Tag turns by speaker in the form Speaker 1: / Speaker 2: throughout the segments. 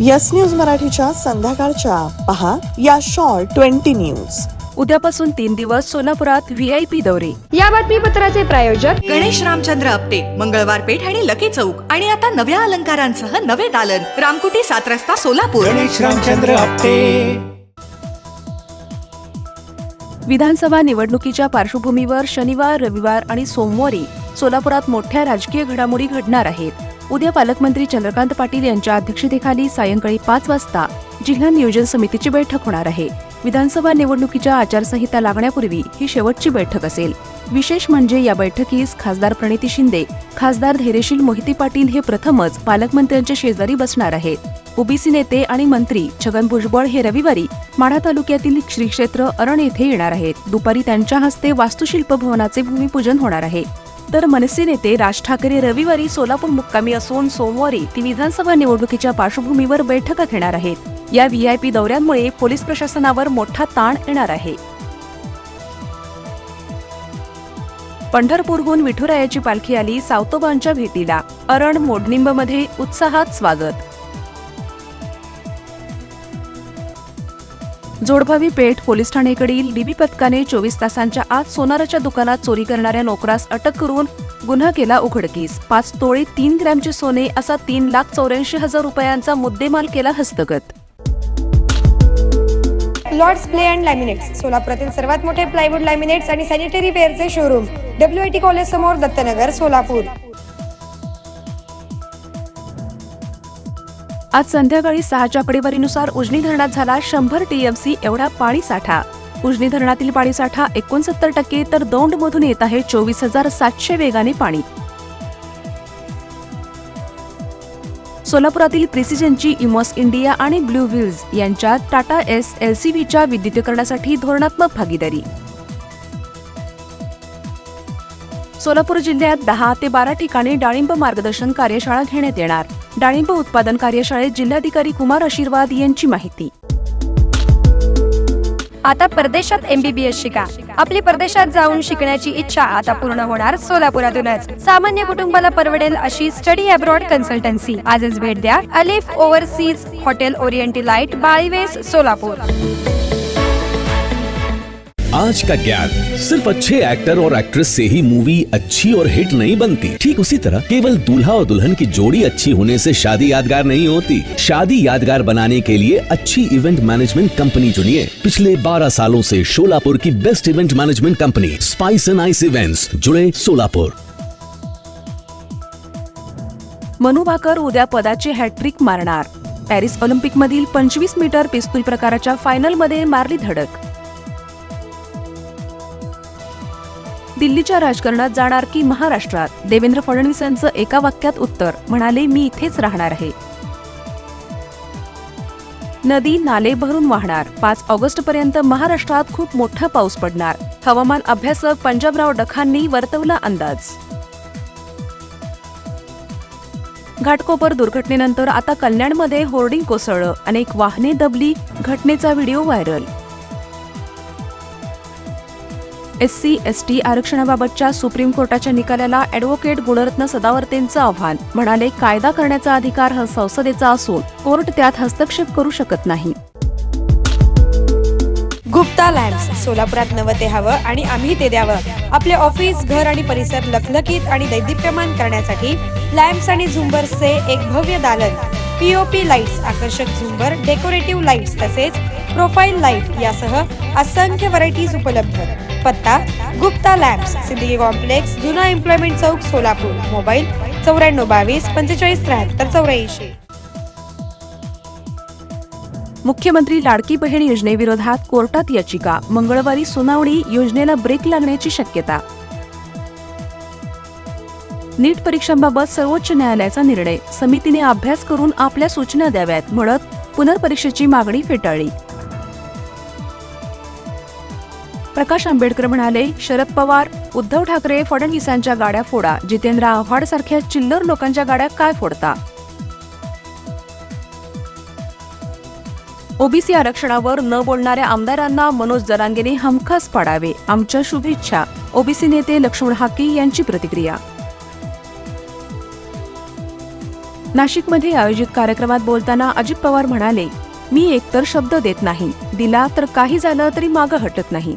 Speaker 1: Yes news मराठीच्या संध्याकाळच्या. पहा या शॉर्ट ट्वेंटी न्यूज.
Speaker 2: उद्यापासून तीन दिवस सोलापुरात व्हीआयपी दौरे.
Speaker 3: या बातमीपत्राचे प्रायोजक
Speaker 4: गणेश रामचंद्र आपटे मंगळवार पेठ आणि लकी चौक. आणि आता नव्या अलंकारांसह नवे दालन. रामकुटी सात रस्ता सोलापूर.
Speaker 5: गणेश रामचंद्र आपटे.
Speaker 2: विधानसभा निवडणुकीच्या पार्श्वभूमीवर शनिवार रविवार आणि सोमवारी सोलापुरात मोठ्या राजकीय घडामोडी घडणार आहेत. उद्या पालकमंत्री चंद्रकांत पाटील यांच्या अध्यक्षतेखाली सायंकाळी पाच वाजता जिल्हा नियोजन समितीची बैठक होणार आहे. विधानसभा निवडणुकीच्या आचारसंहिता लागण्यापूर्वी ही शेवटची बैठक असेल. विशेष म्हणजे या बैठकीस खासदार प्रणिती शिंदे खासदार धैर्यशील मोहिते पाटील हे प्रथमच पालकमंत्र्यांच्या शेजारी बसणार आहेत. ओबीसी नेते आणि मंत्री छगन भुजबळ हे रविवारी माढा तालुक्यातील श्री क्षेत्र अरण येथे येणार आहेत. दुपारी त्यांच्या हस्ते वास्तुशिल्प भवनाचे भूमिपूजन होणार आहे. तर मनसे नेते राज ठाकरे रविवारी सोलापूर मुक्कामी असून सोमवारी ती विधानसभा निवडणुकीच्या पार्श्वभूमीवर बैठका घेणार आहेत. या व्हीआयपी दौऱ्यांमुळे पोलीस प्रशासनावर मोठा ताण येणार आहे. पंढरपूरहून विठुरायाची पालखी आली सावतोबांच्या भेटीला. अरण मोडनिंबमध्ये उत्साहात स्वागत. जोडभावी पेठ पोलीस ठाणेकडील डीबी पथकाने चोवीस तासांच्या आत सोनाराच्या दुकानात चोरी करणाऱ्या नोकरास अटक करून गुन्हा केला उघडकीस. पाच तोळे तीन ग्रॅमचे सोने असा तीन लाख चौऱ्याऐंशी हजार रुपयांचा मुद्देमाल केला हस्तगत.
Speaker 3: लॉर्ड्स प्ले अँड लॅमिनेट्स सोलापुरातील सर्वात मोठे प्लायवूड लॅमिनेट्स आणि sanitary वेअरचे showroom W I T college समोर दत्तनगर सोलापूर.
Speaker 2: आज संध्याकाळी सहाच्या आकडेवारीनुसार उजनी धरणात झाला शंभर टीएमसी एवढा पाणी साठा. उजनी धरणातील पाणी साठा एकोणसत्तर टक्के तर दौंडमधून येत आहे चोवीस हजार सातशे वेगाने पाणी. सोलापुरातील प्रिसिजनची इमॉस इंडिया आणि ब्ल्यू व्हील्स यांच्यात टाटा एस एलसीव्हीच्या विद्युतीकरणासाठी धोरणात्मक भागीदारी. सोलापूर जिल्ह्यात दहा ते बारा ठिकाणी डाळिंब मार्गदर्शन कार्यशाळा घेण्यात येणार. डाळिंब उत्पादन कार्यशाळेत जिल्हाधिकारी कुमार आशीर्वाद यांची माहिती.
Speaker 3: आता परदेशात एमबीबीएस शिका. आपली परदेशात जाऊन शिकण्याची इच्छा आता पूर्ण होणार सोलापुरातूनच. सामान्य कुटुंबाला परवडेल अशी स्टडी अब्रॉड कन्सल्टन्सी. आजच भेट द्या अलिफ ओव्हरसीज हॉटेल ओरिएंटी लाइट बाळीवेस सोलापूर.
Speaker 6: आज का ज्ञान सिर्फ़ अच्छे एक्टर और एक्ट्रेस से ही मूवी अच्छी और हिट नहीं बनती। ठीक उसी तरह केवल दूल्हा और दुल्हन की जोड़ी अच्छी होने से शादी यादगार नहीं होती। शादी यादगार बनाने के लिए अच्छी इवेंट मैनेजमेंट कंपनी चुनिए। पिछले 12 सालों से शोलापुर की best event management company spice and ice events जुड़े सोलापुर
Speaker 2: मनु भाकर उद्या पदाची हॅट्रिक मारणार। पॅरिस ऑलिम्पिकमधील पंचवीस मीटर पिस्तूल प्रकाराच्या फायनलमध्ये मारली धडक। दिल्लीच्या राजकारणात जाणार की महाराष्ट्रात? देवेंद्र फडणवीसांचं एका वाक्यात उत्तर म्हणाले मी इथेच राहणार आहे. नदी नाले भरून वाहणार. पाच ऑगस्ट पर्यंत महाराष्ट्रात खूप मोठा पाऊस पडणार. हवामान अभ्यासक पंजाबराव डखांनी वर्तवला अंदाज. घाटकोपर दुर्घटनेनंतर आता कल्याणमध्ये होर्डिंग कोसळलं. अनेक वाहने दबली. घटनेचा video viral. S C S T आरक्षणाबाबतच्या supreme कोर्टाच्या निकालाला अॅडव्होकेट गुणरत्न सदावर्तेंचं आव्हान. म्हणाले कायदा करण्याचा अधिकार हा संसदेचा असून कोर्ट त्यात हस्तक्षेप करू शकत नाही.
Speaker 3: गुप्ता लॅम्प्स सोलापुरात नवं ते हवं आणि आम्ही ते द्यावं. आपले ऑफिस घर आणि परिसर लखलखीत आणि दैदिप्यमान करण्यासाठी लॅम्प्स आणि झुंबर्सचे एक भव्य दालन. पीओपी लाईट्स आकर्षक झुंबर डेकोरेटिव्ह लाईट्स तसेच प्रोफाईल लाइट यासह असंख्य व्हरायटीज उपलब्ध. पत्ता गुप्ता लॅब्स सिद्दीकी कॉम्प्लेक्स जुना एम्प्लॉयमेंट चौक सोलापूर. मोबाईल चौऱ्याण्णव बावीस पंचेचाळीस त्र्याहत्तर चौऱ्याऐंशी.
Speaker 2: मुख्यमंत्री लाडकी बहीण योजनेविरोधात कोर्टात याचिका. मंगळवारी सुनावणी योजनेला ब्रेक लागण्याची शक्यता. नीट परीक्षांबाबत सर्वोच्च न्यायालयाचा निर्णय. समितीने अभ्यास करून आपल्या सूचना द्याव्यात म्हणत पुनर्परीक्षेची मागणी फेटाळली. प्रकाश आंबेडकर म्हणाले शरद पवार उद्धव ठाकरे फडणवीसांच्या गाड्या फोडा. जितेंद्र आव्हाड सारख्या चिल्लर लोकांच्या गाड्या काय फोडता? ओबीसी आरक्षणावर न बोलणाऱ्या आमदारांना मनोज जरांगेने हमखास पाडावे. आमच्या शुभेच्छा. ओबीसी नेते लक्ष्मण हाके यांची प्रतिक्रिया. नाशिकमध्ये आयोजित कार्यक्रमात बोलताना अजित पवार म्हणाले मी एकतर शब्द देत नाही. दिला तर काही झालं तरी मागं हटत नाही.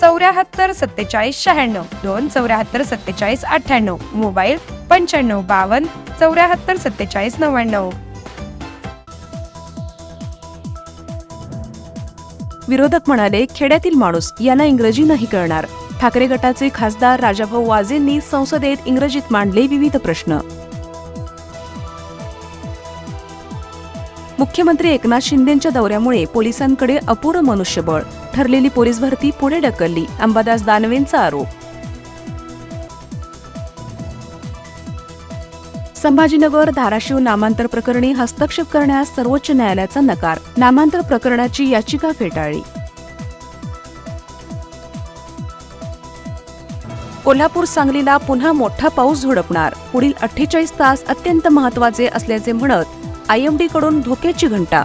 Speaker 3: चौऱ्याहत्तर सत्तेचाळीस शहाण्णव. दोन चौऱ्याहत्तर सत्तेचाळीस अठ्ठ्याण्णव. मोबाईल पंच्याण्णव बावन्न चौऱ्याहत्तर सत्तेचाळीस नव्याण्णव.
Speaker 2: विरोधक म्हणाले खेड्यातील माणूस यांना इंग्रजी नाही कळणार. ठाकरे गटाचे खासदार राजाभाऊ वाजेंनी संसदेत इंग्रजीत मांडले विविध प्रश्न. मुख्यमंत्री एकनाथ शिंदेच्या दौऱ्यामुळे पोलिसांकडे अपुरं मनुष्यबळ. ठरलेली पोलीस भरती पुढे ढकलली. अंबादास दानवेंचा आरोप. संभाजीनगर धाराशिव नामांतर प्रकरणी हस्तक्षेप करण्यास सर्वोच्च न्यायालयाचा नकार. नामांतर प्रकरणाची याचिका फेटाळली. कोल्हापूर सांगलीला पुन्हा मोठा पाऊस झोडपणार. पुढील अठ्ठेचाळीस तास अत्यंत महत्त्वाचे असल्याचे म्हणत आयएमडीकडून धोक्याची घंटा.